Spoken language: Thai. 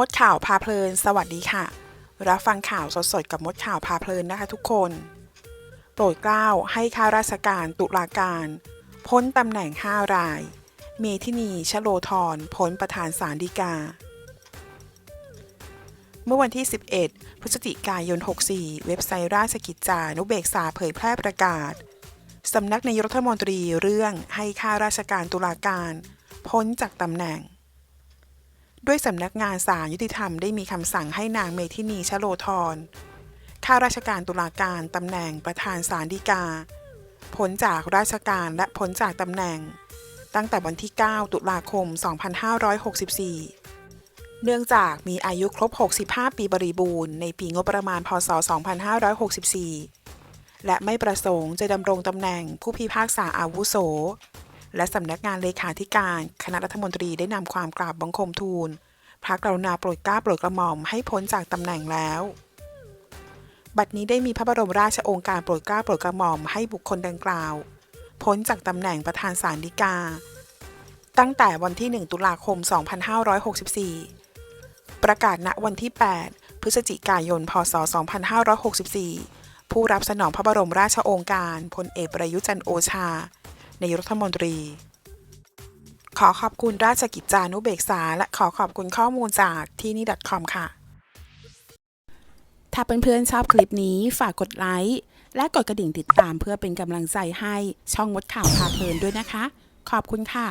มดข่าวพาเพลิน สวัสดีค่ะ รับฟังข่าวสดๆกับมดข่าวพาเพลินนะคะทุกคน โปรดเกล้าให้ข้าราชการตุลาการ พ้นตำแหน่ง 5 ราย เมทินีชโลธรพ้นประธานศาลฎีกา เมื่อวันที่ 11 พฤศจิกายน 64 เว็บไซต์ราชกิจจานุเบกษาเผยแพร่ประกาศ สำนักนายรัฐมนตรีเรื่องให้ข้าราชการตุลาการ พ้นจากตำแหน่ง ด้วยสำนักงานศาลยุติธรรมได้มีคำสั่งให้นางเมธินีชโลธรข้าราชการตุลาการตำแหน่งประธานศาลฎีกาพ้นจากราชการและพ้นจากตำแหน่ง ตั้งแต่วันที่ 9 ตุลาคม 2564 เนื่องจากมีอายุครบ 65 ปีบริบูรณ์ในปีงบประมาณพศ 2564 และไม่ประสงค์จะดำรงตำแหน่งผู้พิพากษาอาวุโส และสำนักงานเลขาธิการ คณะรัฐมนตรีได้นำความกราบบังคมทูล พระกรุณาโปรดเกล้าโปรดกระหม่อมให้พ้นจากตำแหน่งแล้ว บัดนี้ได้มีพระบรมราชโองการโปรดเกล้าโปรดกระหม่อมให้บุคคลดังกล่าว พ้นจากตำแหน่งประธานศาลฎีกา ตั้งแต่วันที่ 1 ตุลาคม 2564 ประกาศณวันที่ 8 พฤศจิกายน พศ 2564 ผู้รับสนองพระบรมราชโองการพลเอกประยุจันโอชา นายรัฐมนตรี ขอขอบคุณราชกิจจานุเบกษา และขอขอบคุณข้อมูลจากที่นี่ .com ค่ะ ถ้าเพื่อนๆชอบคลิปนี้ฝากกดไลค์และกดกระดิ่งติดตามเพื่อเป็นกำลังใจให้ช่องมดข่าวพาเพลินด้วยนะคะ ขอบคุณค่ะ